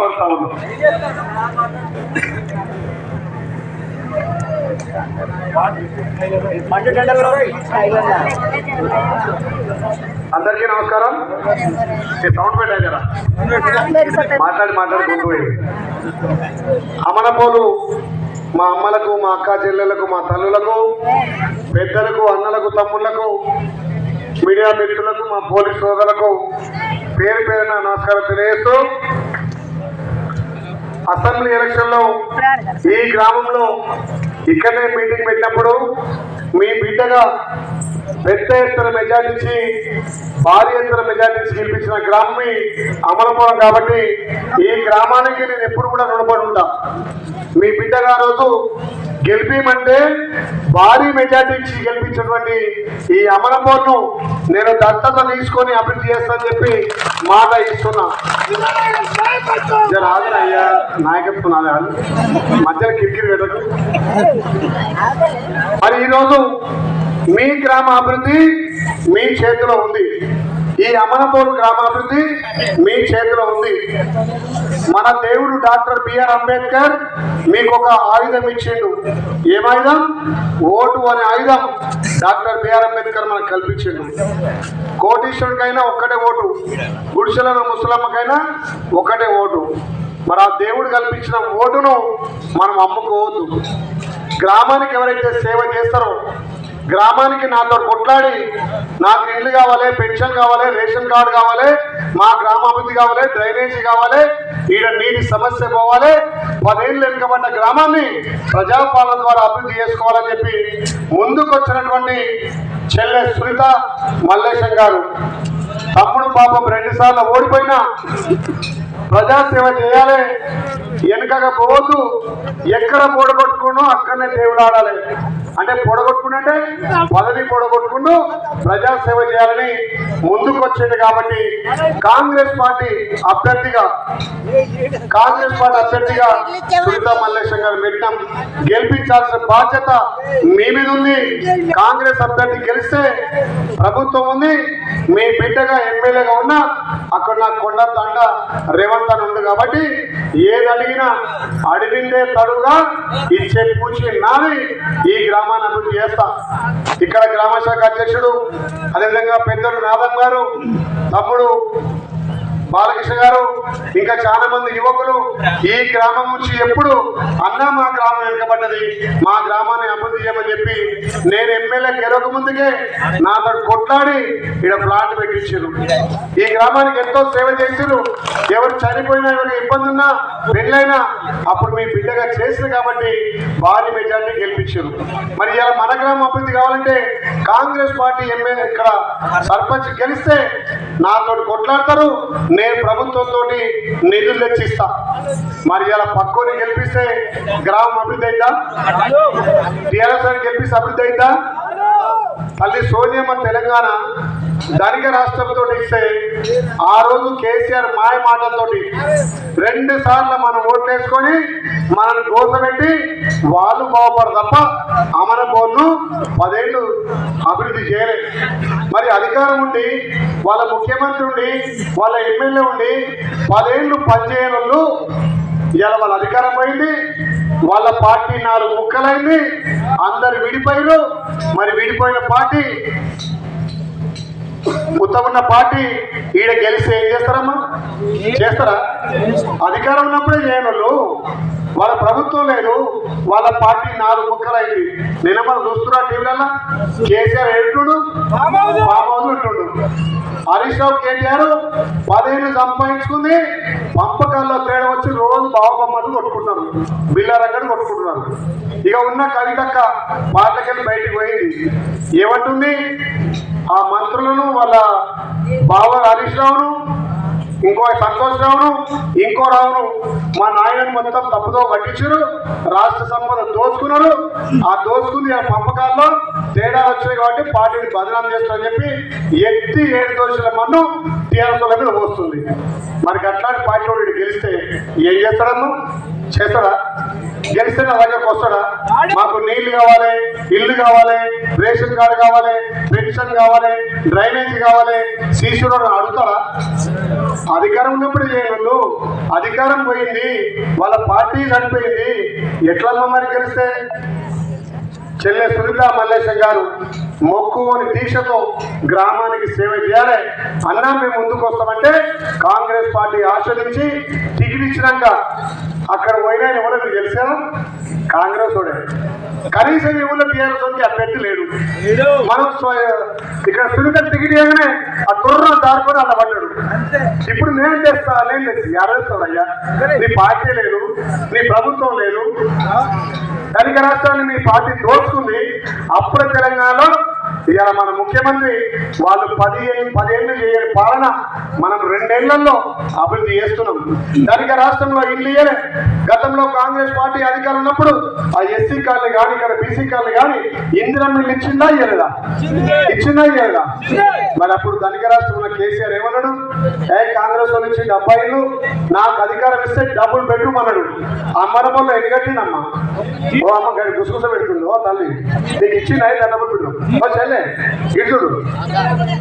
కోరుతా ఉన్నాం అందరికీ నమస్కారం. సౌండ్ పెట్టారా మాట్లాడి మాట్లాడుకుంటూ గుర్తుపోయింది అమనపోలు మా అమ్మలకు మా అక్క చెల్లెలకు మా తల్లులకు పెద్దలకు అన్నలకు తమ్ముళ్ళకు మీడియా మిత్రులకు మా పోలీస్ సోదరులకు పేరు పేరున నమస్కారం తెలియజేస్తూ అసెంబ్లీ ఎలక్షన్లో ఈ గ్రామంలో ఇక్కడనే మీటింగ్ పెట్టినప్పుడు మీ బిడ్డగా పెద్ద ఎత్తున మెజార్టీ భారీ ఎత్తున మెజార్టీ గెలిపించిన గ్రామం అమలపురం కాబట్టి ఈ గ్రామానికి నేను ఎప్పుడు కూడా రుణపడి ఉంటా. మీ బిడ్డగా రోజు గెలిపిమంటే భారీ మెజార్టీ గెలిపించినటువంటి ఈ అమలపోర్ను నేను దత్తత తీసుకొని అభివృద్ధి చేస్తానని చెప్పి మాట ఇస్తున్నా. నాయకత్వం నాది మధ్యలో కిరికిరి పెట్టదు మరి ఈరోజు మీ గ్రామ అభివృద్ధి మీ చేతిలో ఉంది. ఈ అమనపూర్ గ్రామాభివృద్ధి మీ చేతిలో ఉంది. మన దేవుడు డాక్టర్ బిఆర్ అంబేద్కర్ మీకు ఒక ఆయుధం ఇచ్చిండు. ఏమాయుధం? ఓటు అనే ఆయుధం డాక్టర్ బిఆర్ అంబేద్కర్ మనకు కల్పించిండు. కోటీశ్వరుడికైనా ఒక్కటే ఓటు. గుడిసెలను ముసలమ్మకైనా ఒకటే ఓటు. మరి ఆ దేవుడు కల్పించిన ఓటును మనం అమ్ముకోవద్దు. గ్రామానికి ఎవరైతే సేవ చేస్తారో గ్రామానికి నాతో కొట్లాడి నాకు ఇల్లు కావాలి పెన్షన్ కావాలి రేషన్ కార్డు కావాలి మా గ్రామాభివృద్ధి కావాలి డ్రైనేజీ కావాలి ఈడ నీటి సమస్య పోవాలి పదేళ్ళు వెనుకబడ్డ గ్రామాన్ని ప్రజాపాలన ద్వారా అభివృద్ధి చేసుకోవాలని చెప్పి ముందుకు వచ్చినటువంటి చెల్లె సునీత మల్లేశం గారు. తమ్ముడు పాపం రెండు సార్లు ఓడిపోయినా ప్రజాసేవ చేయాలి. వెనుకగా పోవద్దు ఎక్కడ పొడగొట్టుకున్నో అక్కడనే దేవుడు ఆడాలి అంటే పొడగొట్టుకుంటే పదవి పొడగొట్టుకుంటూ ప్రజాసేవ చేయాలని ముందుకొచ్చింది కాబట్టి కాంగ్రెస్ పార్టీ అభ్యర్థిగా కాంగ్రెస్ పార్టీ అభ్యర్థిగా సునీతా మల్లేశం గారు పెట్టినాం గెలిపించాల్సిన బాధ్యత మీ మీద ఉంది. కాంగ్రెస్ అభ్యర్థి గెలిస్తే ప్రభుత్వం ఉంది. మీ బిడ్డగా ఎమ్మెల్యేగా ఉన్నా అక్కడ నాకు కొండ తండ రేవంత్ అని ఉంది కాబట్టి ఏదడిగి అడిగినా అడిగిందే తడుగా ఇచ్చే పూచి నాది ఈ గ్రామాన్ని అభివృద్ధి చేస్తా. ఇక్కడ గ్రామ శాఖ అధ్యక్షుడు అదేవిధంగా పెద్దలు నాదం గారు తమ్ముడు బాలకృష్ణ గారు ఇంకా చాలా మంది యువకులు ఈ గ్రామం నుంచి ఎప్పుడు అన్న మా గ్రామం వెనుకబడ్డది. మా గ్రామాన్ని అభివృద్ధి చేయమని చెప్పి నేను ఎమ్మెల్యే గెలవక ముందుకే నాతో కొట్లాడి ఇక్కడ ప్లాంట్ పెట్టించారు. ఈ గ్రామానికి ఎంతో సేవ చేశారు. ఎవరు చనిపోయినా ఎవరికి ఇబ్బంది ఉన్నా పెళ్ళైనా అప్పుడు మీ బిడ్డగా చేసింది కాబట్టి భారీ మెజార్టీ గెలిపించారు. మరి ఇలా మన గ్రామం అభివృద్ధి కావాలంటే కాంగ్రెస్ పార్టీ ఎమ్మెల్యే ఇక్కడ సర్పంచ్ గెలిస్తే నాతో కొట్లాడతారు నేను ప్రభుత్వంతో నిధులు తెచ్చిస్తా. మరి ఇలా పక్కోని గెలిపిస్తే గ్రామం అభివృద్ధి అయిందా టీఆర్ఎస్ గెలిపిస్తే అభివృద్ధి అయిందా తల్లి సోనియమ్మ తెలంగాణ ధనిక రాష్ట్రంతో ఇస్తే ఆ రోజు కేసీఆర్ మాయ మాటలతోటి రెండు సార్లు మనం ఓట్లేసుకొని మనల్ని గోసపెట్టి వాళ్ళు బాగుపడరు తప్ప అమర బోర్ను పదేళ్ళు అభివృద్ధి చేయలేదు మరి అధికారం ఉండి వాళ్ళ ముఖ్యమంత్రి ఉండి వాళ్ళ ఎమ్మెల్యే ఉండి పదేళ్ళు పనిచేయని వాళ్ళు ఇవాళ వాళ్ళ అధికారం పోయింది వాళ్ళ పార్టీ నాలుగు ముక్కలైంది అందరు విడిపోయారు మరి విడిపోయిన పార్టీ ఉత్తమున్న పార్టీ ఈడ గెలిస్తే ఏం చేస్తారమ్మా? చేస్తారా? అధికారం ఉన్నప్పుడే చేయని వాళ్ళు వాళ్ళ ప్రభుత్వం లేదు వాళ్ళ పార్టీ నాలుగు ముక్కలైంది. నిన్న మనం చూస్తున్నా టీవీలలో కేసీఆర్ ఎట్టుడు బాబు ఉంటుండు హరీష్ రావు కేటీఆర్ పదేళ్ళు సంపాదించుకుంది పంప బావబొమ్మలు కొట్టుకుంటున్నారు బిల్లారంగడి కొట్టుకుంటున్నారు ఇక ఉన్న కవితక్క మాటకెళ్ళి బయటికి పోయింది. ఏమంటుంది? ఆ మంత్రులను వాళ్ళ బావ హరీష్ రావును ఇంకో సంతోష్ రావును ఇంకో రావును మా నాయనని మొత్తం తప్పుతో పట్టించారు రాష్ట్ర సంపద దోచుకున్నారు. ఆ దోచుకుంది ఆ పంపకాల్లో తేడా వచ్చాయి కాబట్టి పార్టీని బదనాం చేస్తారని చెప్పి ఎత్తి ఏడు దోషుల మన్ను టీఆర్ఎస్ మీద పోస్తుంది మనకి అట్లాంటి పార్టీ గెలిస్తే ఏం చేస్తాడన్నా చేస్తాడా? గెలిస్తే నా దగ్గరకు వస్తాడా? మాకు నీళ్ళు కావాలి ఇల్లు కావాలి రేషన్ కార్డు కావాలి పెన్షన్ కావాలి డ్రైనేజ్ కావాలి. శిశుడు అడుగుతాడా? అధికారం ఉన్నప్పుడు చేయను అధికారం పోయింది వాళ్ళ పార్టీ చనిపోయింది. ఎట్లా మరి గెలిస్తే? చెల్లె సునీత మల్లేశం గారు మొక్కువని దీక్షతో గ్రామానికి సేవ చేయాలి. అన్నా మేము ముందుకు వస్తామంటే కాంగ్రెస్ పార్టీ ఆస్వాదించి టికెట్ ఇచ్చినాక అక్కడ పోయినా ఎవరో మీకు తెలిసారా కాంగ్రెస్ వాడే. కనీసం ఈ ఊళ్ళో టీఆర్ఎస్ వాడికి అభ్యర్థి లేడు. మనం ఇక్కడ సునీత టికెట్ ఇవ్వగానే ఆ తుర్ర దారుకొని అలా పడ్డాడు. ఇప్పుడు నేను చేస్తా నేను చేస్తా ఎవరేస్తాడు అయ్యా. నీ పార్టీ లేదు నీ ప్రభుత్వం లేదు. ధనిక రాష్ట్రాన్ని మీ పార్టీ దోచుకుంది అప్పుడు తెలంగాణలో ఇవాళ మన ముఖ్యమంత్రి వాళ్ళు పదిహేను పదేళ్ళు చేయని పాలన మనం రెండేళ్ళలో అభివృద్ధి చేస్తున్నాం. ధనిక రాష్ట్రంలో ఇల్లు ఇయ్యలే. గతంలో కాంగ్రెస్ పార్టీ అధికారం ఉన్నప్పుడు ఆ ఎస్సీ కార్లు కానీ ఇక్కడ బీసీ కార్లు కానీ ఇందిరా మిల్లు ఇచ్చిందా ఇయ్యలేదా? ఇచ్చిందా ఇయ్యలేదా? మరి అప్పుడు ధనిక రాష్ట్రంలో కేసీఆర్ ఏమన్నాడు? ఏ కాంగ్రెస్ వాళ్ళు ఇచ్చి డెబ్బై ఇల్లు నాకు అధికారం ఇస్తే డబ్బులు బెడ్రూమ్ అన్నాడు. అమ్మనమ్మలో ఎన్ని కట్టిందమ్మా? ఓ అమ్మ గడి గుసగుస పెడుతుంది. ఓ తల్లి నీకు ఇచ్చిందా? డబ్బులు పెట్టు ఓ ఇచ్చుడు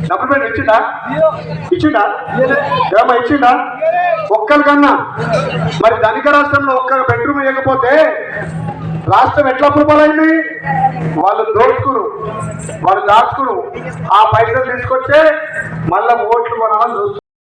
డబ్బులు పెట్టి ఇచ్చిందా? ఇచ్చిందా? ఏమో ఇచ్చిందా? ఒక్కరికన్నా మరి ధనిక రాష్ట్రంలో ఒక్క బెడ్రూమ్ ఇవ్వకపోతే రాష్ట్రం ఎట్లా అప్రూపాలైంది వాళ్ళు దోచుకురు. వాళ్ళు దాచుకురు. ఆ పైసలు తీసుకొచ్చే మళ్ళా ఓట్లు కొనాలని చూస్తున్నారు.